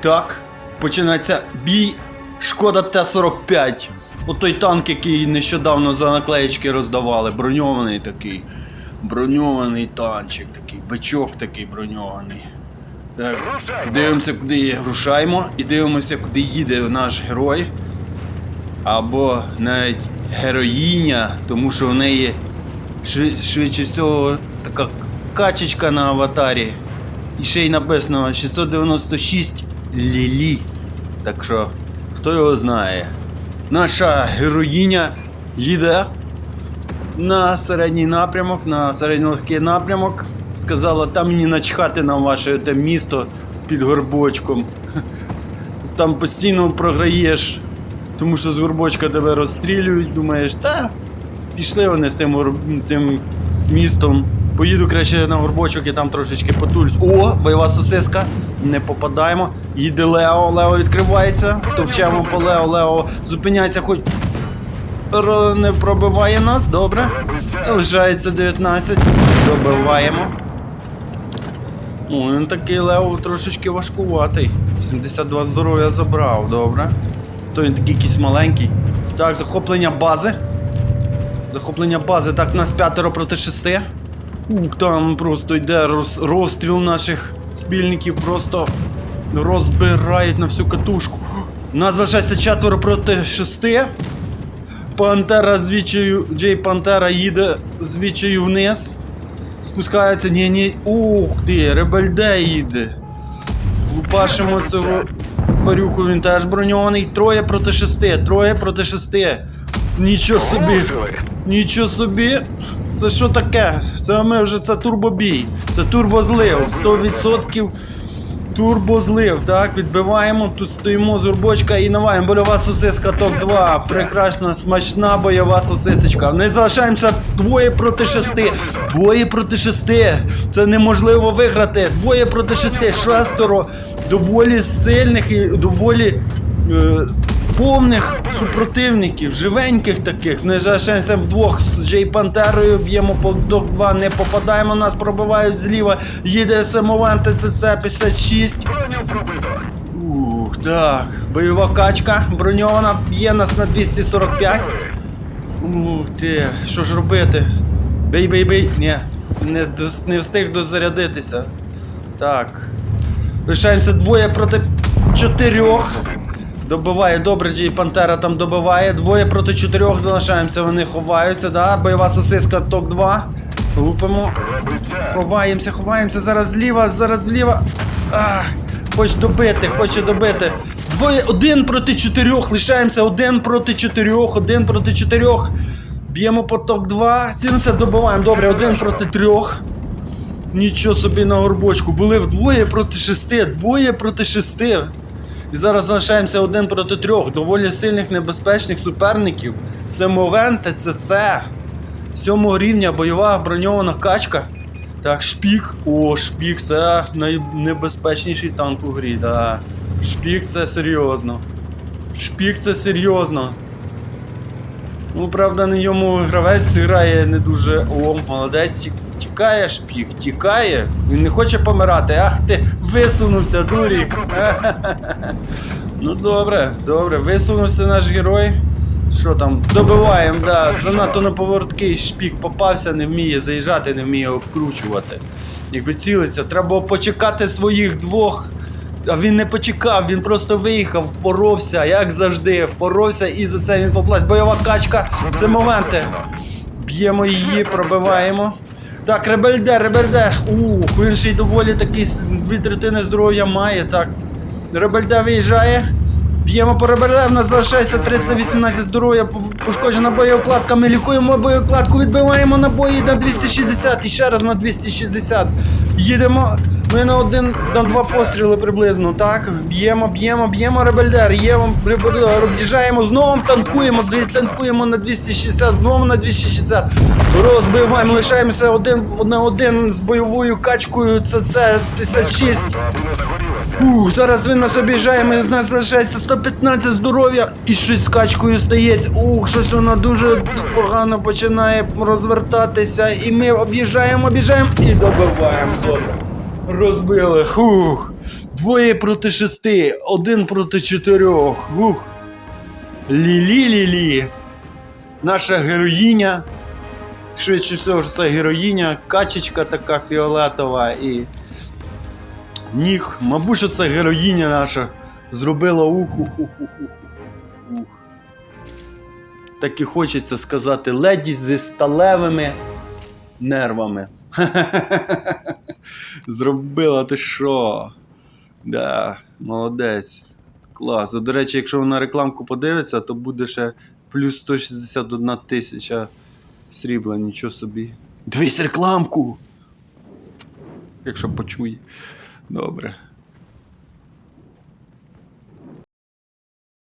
Так, починається бій Шкода Т-45. От той танк, який нещодавно за наклеєчки роздавали. Броньований такий. Броньований танчик такий, бичок такий броньований. Так, дивимося, куди є. Рушаємо і дивимося, куди їде наш герой. Або навіть героїня, тому що в неї швидше всього така качечка на аватарі. І ще й написано 696 Лілі. Так що, хто його знає. Наша героїня їде на середній напрямок, на середньолегкий напрямок. Сказала, там мені начхати на ваше те місто під горбочком. Там постійно програєш, тому що з горбочка тебе розстрілюють, думаєш, та пішли вони з тим, тим містом. Поїду краще на горбочок і там трошечки потулюсь. О, бойова сосиска. Не попадаємо. Їде Лео, Лео відкривається. Товчемо по Лео, Лео зупиняється, хоч не пробиває нас, добре. Лишається 19. Добиваємо. О, він такий Лео трошечки важкуватий. 72 здоров'я забрав, добре. То він такий якийсь маленький. Так, захоплення бази. Захоплення бази. Так, нас п'ятеро проти шести. Ух, там просто йде роз, розстріл наших спільників, просто розбирають на всю катушку. Нас залишається четверо проти шести. Пантера з вічею, Джей Пантера їде з вічею вниз. Спускається, ні, ні. Ух ти, Ребельде їде. Лупашимо цього тварюку, він теж броньований. Троє проти шести, троє проти шести. Нічого собі. Нічого собі. Це що таке? Це ми вже це турбобій. Це турбозлив. 100% турбозлив. Так, відбиваємо. Тут стоїмо з горбочка і наваємо. Больова сосиска топ 2. Прекрасна, смачна бойова сосисочка. Не залишаємося двоє проти шести. Двоє проти шести. Це неможливо виграти. Двоє проти шести. Шестеро доволі сильних і доволі. Е, повних супротивників, живеньких таких. Не залишаємося вдвох з Джей Пантерою, б'ємо по 2, не попадаємо, нас пробивають зліва. Їде СМОВН ТЦЦ 56. пробито. Ух, так. Бойова качка броньована, б'є нас на 245. Ух ти, що ж робити? Бей, бей, бей. Ні, не, не встиг дозарядитися. Так. Лишаємося двоє проти чотирьох. Добиває добре, Джей Пантера там добиває. Двоє проти чотирьох залишаємося, вони ховаються, да? Бойова сосиска ток 2. Лупимо. Ховаємося, ховаємося. Зараз зліва, зараз зліва. Ах, хоче добити, хоче добити. Двоє, один проти чотирьох. Лишаємося один проти чотирьох, один проти чотирьох. Б'ємо по ток 2. Цінуся добиваємо. Добре, один проти трьох. Нічого собі на горбочку. Були вдвоє проти шести, двоє проти шести. І зараз залишаємося один проти трьох. Доволі сильних небезпечних суперників. Семовен ТЦЦ. Сьомого рівня бойова броньована качка. Так, шпік. О, шпік це найнебезпечніший танк у грі. Да. Шпік це серйозно. Шпік це серйозно. Ну, правда, на ньому гравець грає не дуже. О, молодець, ті- тікає шпік, тікає. Він не хоче помирати. Ах ти висунувся, дурік. Ну добре, добре, висунувся наш герой. Що там, добиваємо, да. Занадто на повороткий шпік попався, не вміє заїжджати, не вміє обкручувати. Якби цілиться, треба почекати своїх двох. А він не почекав, він просто виїхав, впоровся, як завжди, впоровся і за це він поплатить. Бойова качка, все моменти. Б'ємо її, пробиваємо. Так, ребельде, ребельде. Ух, він ще й доволі такий дві третини здоров'я має. Так. Ребельде виїжджає. Б'ємо по ребельде, в нас залишається 318 здоров'я, пошкоджена боєукладка. Ми лікуємо боєукладку, відбиваємо набої на 260 і ще раз на 260. Їдемо. Ми на один, на два постріли приблизно, так? Б'ємо, б'ємо, б'ємо ребельдер, ребельдер, об'їжджаємо, знову танкуємо, танкуємо на 260, знову на 260. Розбиваємо, лишаємося один на один з бойовою качкою ЦЦ 56. Ух, зараз він нас об'їжджає, з нас залишається 115 здоров'я і щось з качкою стається. Ух, щось вона дуже погано починає розвертатися. І ми об'їжджаємо, об'їжджаємо і добиваємо. Добре. Розбили. Хух. Двоє проти шести, один проти чотирьох. Ух. Лі-лі-лі-лі. Наша героїня. Швидше всього, що це героїня, качечка така фіолетова і. Ніг. Мабуть, що це героїня наша зробила ух-ух-ух-ух-ух. Ух. Так і хочеться сказати, леді зі сталевими нервами. Зробила ти що? Да, молодець. Клас. До речі, якщо вона рекламку подивиться, то буде ще плюс 161 тисяча срібла, нічого собі. Дивись рекламку! Якщо почує. Добре.